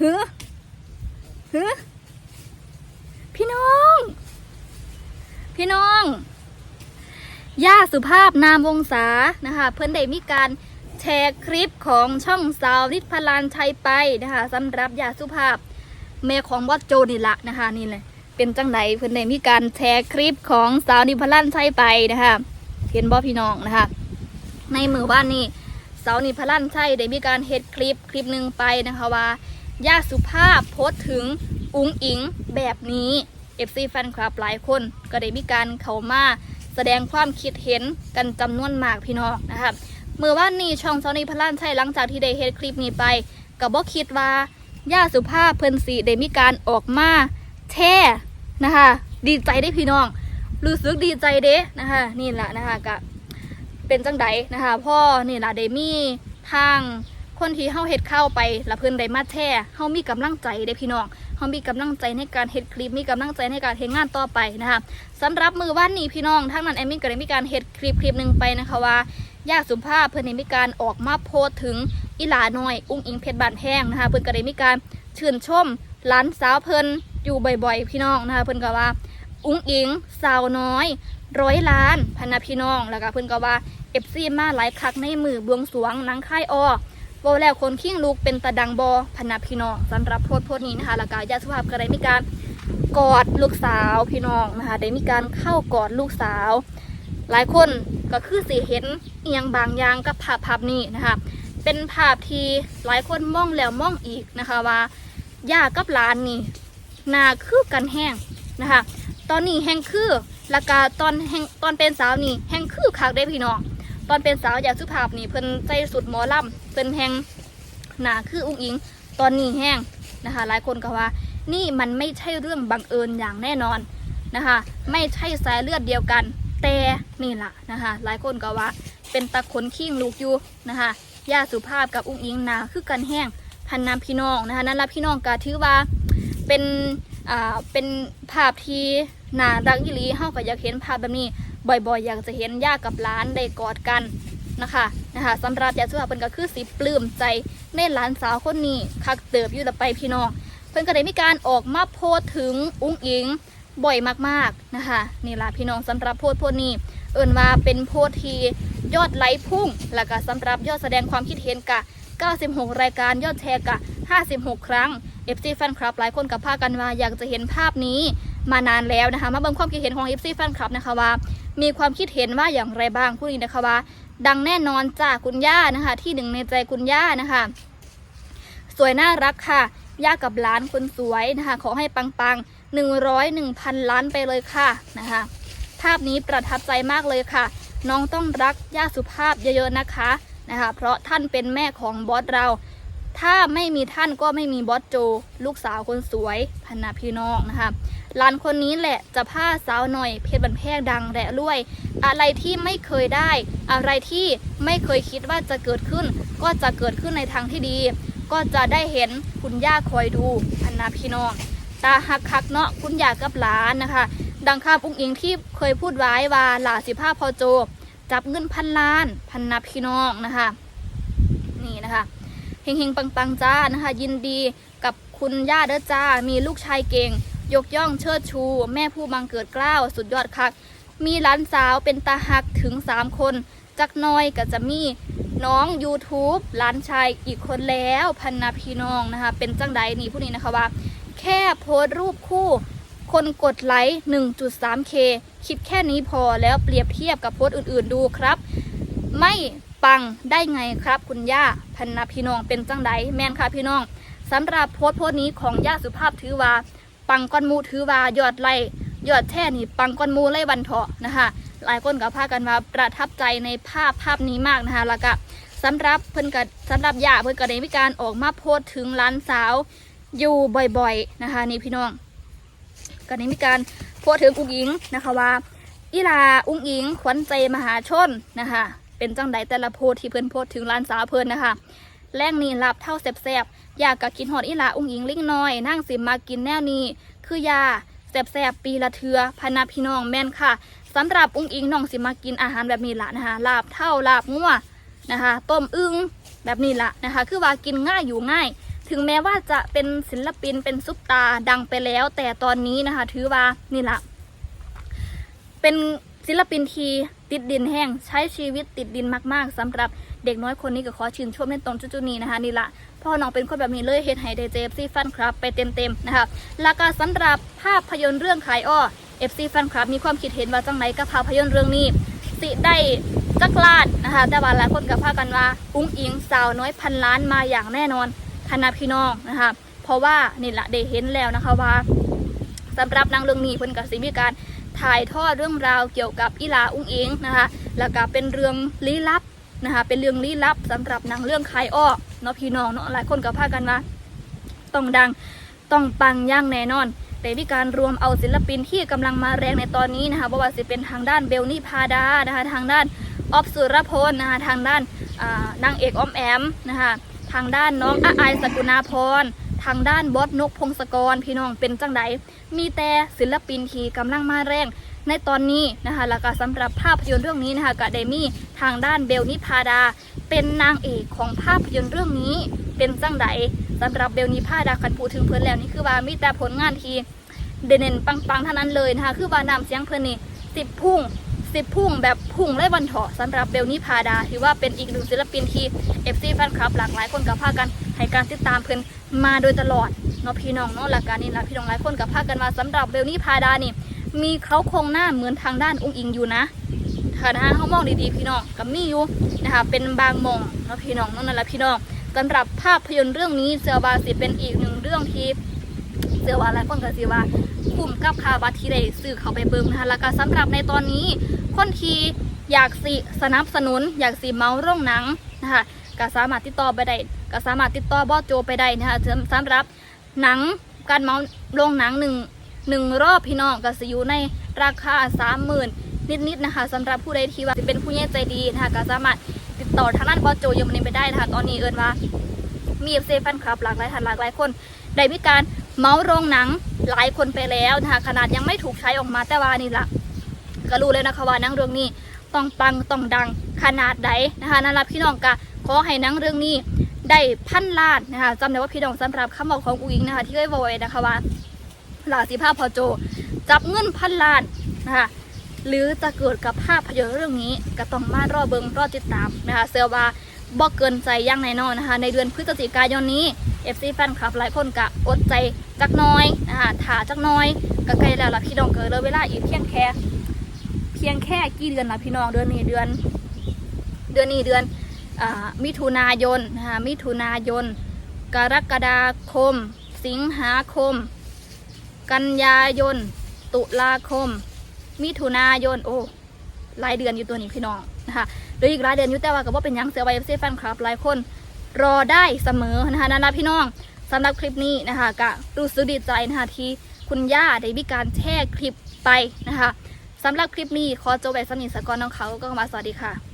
หือหือพี่น้อง พี่น้องย่าสุภาพนามวงศานะคะเพื่อนได้มีการแชร์คลิปของช่องสาวนิดพลานชัยไปนะคะสำหรับย่าสุภาพเมของวัดโจนี่ละนะคะนี่เลยเป็นจังไดเพื่อนได้มีการแชร์คลิปของสาวนิดพลานชัยไปนะคะเห็นบ่พี่น้องนะคะในหมือบ้านนี้สาวนิดพลันชัยได้มีการเฮ็ดคลิปคลิปหนึ่งไปนะคะว่า ย่าสุภาพโพสต์ถึงอุงอิงแบบนี้ FC แฟนคลับหลายคนก็ได้มีการเข้ามาแสดงความคิดเห็นกันจำนวนมากพี่น้องนะครับเมื่อว่านนี้ช่องสาวนิดพลันใชัยหลังจากที่ได้เฮ็ดคลิปนี้ไปก็บ่คิดว่าย่าสุภาพเพิ่นสิได้มีการออกมาแช่นะคะดีใจได้พี่น้องรู้สึกดีใจเด้นะคะนี่แหละนะคะก็เป็นจังไดนะคะพ่อนี่แหละได้มีทาง คนที่เฮาเฮ็ดข้าวไปละเพิ่นได้มาแช่เฮามีกำลังใจเด้พี่น้องเฮามีกำลังใจในการเฮ็ดคลิปมีกำลังใจในการเฮ็ดงานต่อไปนะคะสำหรับมือว่านนี้พี่น้องทางนั้นแอมมี่ก็ได้มีการเฮ็ดคลิปคลิปหนึงไปนะคะว่าย่าสุภาพเพิ่นได้มีการออกมาโพสต์ถึงอีหลาน้อย อุ้งอิงเพชรบานแพงนะคะเพิ่นก็ได้มีการชื่นชมหลานสาวเพิ่นอยู่บ่อยๆ พี่น้องนะคะเพิ่นก็ว่า อุ้งอิงสาวน้อยร้อยล้านพันนะพี่น้องแล้วก็เพิ่นก็ว่าเอฟซีมาหลายคักในมือบวงสวงนังค่ายออ โบแล้วคนขิ้งลูกเป็นตาดังบอพนนับพี่น้องสำหรับโพสโพสนี้นะคะล้วก็ญาติสุภาพก็ได้มีการกอดลูกสาวพี่น้องนะคะได้มีการเข้ากอดลูกสาว หลายคนก็คือสิเห็นเอียงบางอย่างกับภาพภาพนี้นะคะเป็นภาพที่หลายคนมองแล้วมองอีกนะคะว่าย่ากับหลานนี่นาคือกันแห้งนะคะ ตอนนี้แห้งคือล้วก็ตอนแห้งตอนเป็นสาวนี่แห้งคือคักได้พี่น้อง ตอนเป็นสาวอยากสุภาพนี่เพิ่นใจสุดหมอลำเพิ่นแหงหนาคืออุ้งอิง ตอนนี้แห้งนะคะ หลายคนก็ว่า นี่มันไม่ใช่เรื่องบังเอิญอย่างแน่นอนนะคะ ไม่ใช่สายเลือดเดียวกัน แต่นี่แหละนะคะ หลายคนก็ว่า เป็นตะขนขิ้งลูกอยู่นะคะย่าสุภาพกับอุ้งอิงหนาคือกันแห้งพันนามพี่น้องนะคะนั่นละพี่น้องก็ถือว่าเป็นอ่าเป็นภาพที่ น่ารักอีหลีเฮาก็อยากเห็นภาพแบบนี้ บ่อยๆ อยากจะเห็นย่ากับหลานได้กอดกันนะคะนะคะสำหรับยาสุภาพเพิ่นก็คือสิปลื้มใจในหลานสาวคนนี้คักเติบอยู่แต่ไปพี่น้อง เพิ่นก็ได้มีการออกมาโพสถึงอุ้งอิงบ่อยมากๆนะคะนี่ล่ะพี่น้องสำหรับโพสโพสนี้ เอิ่นว่าเป็นโพสที่ยอดไลค์พุ่ง แล้วก็สำหรับยอดแสดงความคิดเห็นกะ 96 รายการยอดแชร์กะ 56 ครั้ง FC แฟนคลับหลายคนกับพากันว่าอยากจะเห็นภาพนี้ มานานแล้วนะคะ มาเบิ่งความคิดเห็นของ FC แฟนคลับนะคะว่า มีความคิดเห็นว่าอย่างไรบ้างผู้นี้นะคะว่า ดังแน่นอนจากคุณย่านะคะ ที่หนึ่งในใจคุณย่านะคะ สวยน่ารักค่ะย่ากับหลานคนสวยนะคะ ขอให้ปังๆหนึ่งร้อยหนึ่งพันล้านไปเลยค่ะนะคะ ภาพนี้ประทับใจมากเลยค่ะ น้องต้องรักย่าสุภาพเยอะๆนะคะนะคะ เพราะท่านเป็นแม่ของบอสเรา ถ้าไม่มีท่านก็ไม่มีบอสโจ ลูกสาวคนสวยพันนาพี่น้องนะคะ หลานคนนี้แหละจะพาสาวหน่อยเพชรบันแพงดังและรวย อะไรที่ไม่เคยได้ อะไรที่ไม่เคยคิดว่าจะเกิดขึ้น ก็จะเกิดขึ้นในทางที่ดี ก็จะได้เห็นคุณย่าคอยดูพันนาพี่น้องตาหักคักเนาะคุณย่ากับหลานนะคะ ดังคำอุ้งอิงที่เคยพูดไว้ว่าหลาสิภาพอโจจับเงินพันล้านพันนาพี่น้องนะคะ นี่นะคะเฮงเฮงๆปังๆจ้านะคะ ยินดีกับคุณย่าเด้อจ้ามีลูกชายเก่ง ยกย่องเชิดชู แม่ผู้บังเกิดเกล้าวสุดยอดคัก มีหลานสาวเป็นตาหักถึง3คน จักน้อยก็จะมีน้อง YouTube หลานชายอีกคนแล้วพันนาพี่น้องนะคะ เป็นจังใดนี่ผู้นี้นะคะว่า แค่โพสต์รูปคู่ คนกดไลค์ 1.3k คิดแค่นี้พอแล้วเปรียบเทียบกับโพสต์อื่นๆดูครับ ไม่ปังได้ไงครับคุณย่าพันนาพี่น้องเป็นจังใดแมนค่ะพี่น้องสำหรับโพสต์โพสต์นี้ของย่าสุภาพถือว่า ปังก้อนมูถือว่ายอดไล่ยอดแท่นี่ปังก้อนมูไล่วันเถาะนะคะ หลายคนก็พากันว่าประทับใจในภาพภาพนี้มากนะคะแล้วก็สำหรับเพิ่อนก็สำหรับยาเพิ่อนก็ได้มีการออกมาโพสถึงหลานสาวอยู่บ่อยๆนะคะนี่พี่น้องก็ได้มีการโพสถึงอุ้งอิงนะคะว่าอีลาอุ้งอิงขวัญใจมหาชนนะคะเป็นจังใดแต่ละโพสที่เพิ่อนโพสถึงร้านสาวเพิ่อนนะคะ แรงนี่รับเท่าแสบๆอยากกะกินหอดอีลาอุ้งอิงลิงน้อยนั่งสิมากินแนวนี้ คือยาแสบๆปีละเทือพนาพี่น้องแม่นค่ะสำหรับอุ้งอิงน้องสิมากินอาหารแบบนี้ละนะคะลาบเท่าลาบงัวนะคะต้มอึ้งแบบนี้ละนะคะ คือว่ากินง่ายอยู่ง่าย ถึงแม้ว่าจะเป็นศิลปินเป็นซุปตาดังไปแล้ว แต่ตอนนี้นะคะ ถือว่านี่ละเป็นศิลปินทีติดดินแห้งใช้ชีวิตติดดินมาก ๆสำหรับ เด็กน้อยคนนี้ก็ขอชื่นชมในตรงจุดๆนี้นะคะนี่ละพ่อน้องเป็นคนแบบนี้เลยเฮ็ดให้เดเจฟซีฟันครับไปเต็มๆนะคะแล้วก็สำหรับภาพยนตร์เรื่องขายอ้อ FC แฟนคลับมีความคิดเห็นว่าจังไหนกับภาพยนตร์เรื่องนี้ สิได้จักลาดนะคะแต่ว่าหลายคนก็พากันว่าอุ้งอิงสาวน้อยพันล้านมาอย่างแน่นอนคณะพี่น้องนะคะเพราะว่านี่แหละได้เห็นแล้วนะคะว่าสำหรับนางเรื่องนี้เพิ่นก็สิมีการถ่ายทอดเรื่องราวเกี่ยวกับอีลาอุ้งอิงนะคะแล้วก็เป็นเรื่องลี้ลับ นะคะ เป็นเรื่องลี้ลับสำหรับนางเรื่องคายอ้อเนาะพี่น้องเนาะหลายคนก็พากันว่าต้องดังต้องปังย่างแน่นอน แต่มีการรวมเอาศิลปินที่กำลังมาแรงในตอนนี้นะคะบ่ว่าจะเป็นทางด้านเบลนี่พาดานะคะทางด้านออฟสุรพลนะคะทางด้านนางเอกออมแอมนะคะทางด้านน้องอาไอสกุณาพร ทางด้านบอสนกพงศกรพี่น้องเป็นจังไดมีแต่ศิลปินที่กำลังมาแรงในตอนนี้นะคะแล้วก็สำหรับภาพยนตร์เรื่องนี้นะคะก็ได้มีทางด้านเบลนิพาดา เป็นนางเอกของภาพยนตร์เรื่องนี้ เป็นจังไดสำหรับเบลนิพาดาคันพูถึงเพื่อนแล้วนี่คือว่ามีแต่ผลงานที่เด่นๆปังๆเท่านั้นเลยนะคะคือว่านำเสียงเพื่อนนี่สิบพุ่งสิบพุ่งแบบพุ่งและวันเถาะสำหรับเบลนี่พาดาถือว่าเป็นอีกหนึ่งศิลปินที่เอฟซีแฟนคลับหลากหลายคนกับพากันให้การติดตามเพื่อน มาโดยตลอดเนาะพี่น้องเนาะหลักการนี้ละพี่น้องหลายคนกับพากันมาสำหรับเบลนี่พาดานี่มีเขาโครงหน้าเหมือนทางด้านองค์อิงอยู่นะถ้านะเขามองดีๆพี่น้องกับมีอยู่นะคะเป็นบางมองเนาะพี่น้องเนาะนั่นแหละพี่น้องสำหรับภาพยนตร์เรื่องนี้เสือบาสิเป็นอีกหนึ่งเรื่องที่เชื่อว่าหลายคนก็สิว่าคุ้มกับคาบัตที่ได้ซื้อเขาไปเบิ่งนะคะแล้วก็สำหรับในตอนนี้คนที่อยากสิสนับสนุน อยากสิเมาโรงหนังนะคะก็สามารถติดต่อไปได้ ก็สามารถติดต่อบอสโจไปได้นะคะสำหรับหนังการเมาโรงหนังหนึ่งหนึ่งรอบพี่น้องก็สิอยู่ในราคาสามหมื่นนิดๆนะคะสำหรับผู้ใดที่ว่าจะเป็นผู้ใหญ่ใจดีนะคะก็สามารถติดต่อทางด้านบอสโจยังมันไปได้นะคะตอนนี้เอินว่ามีเอฟซีแฟนคลับหลากหลายท่านหลากหลายคนได้มีการเมาส์โรงหนังหลายคนไปแล้วนะคะขนาดยังไม่ถูกใช้ออกมาแต่ว่านี่ละก็รู้เลยนะคะว่านังเรื่องนี้ต้องปังต้องดังขนาดใดนะคะนั่นละพี่น้องกะขอให้นังเรื่องนี้ ได้พันล้านนะคะจำได้ว่าพี่น้องสำหรับคำบอกของอุ๋งอิงนะคะ ที่เคยบอกไว้นะคะว่าหลาสีภาพพอโจ จับเงินพันล้านนะคะหรือจะเกิดกับภาพยนตร์เรื่องนี้ก็ต้องมารอเบิงรอติดตามนะคะเซลว่าบอกเกินใจอย่างแน่นอนนะคะ ในเดือนพฤศจิกายนนี้ FC แฟนคลับหลายคนกะอดใจจักน้อยนะคะถาจักน้อยก็ใกล้แล้วล่ะพี่น้องเกิดเลยเวลาอีกเพียงแค่ เพียงแค่กี่เดือนละพี่น้องเดือนนี้เดือน เดือนนี้เดือน มิถุนายนนะคะมิถุนายน กรกฎาคม สิงหาคม กันยายน ตุลาคม มิถุนายน โอ้หลายเดือนอยู่ตัวนี้พี่น้องนะคะเหลืออีกหลายเดือนอยู่แต่ว่าก็บ่เป็นยังเสียไวเอฟซีแฟนคลับหลายคนรอได้เสมอนะคะนั่นนะพี่น้องสำหรับคลิปนี้นะคะก็รู้สึกดีใจนะคะที่คุณย่าได้มีการแชร์คลิปไปนะคะสำหรับคลิปนี้ขอจบแบบสนิทสกอนน้องเขาก็มาสวัสดีค่ะ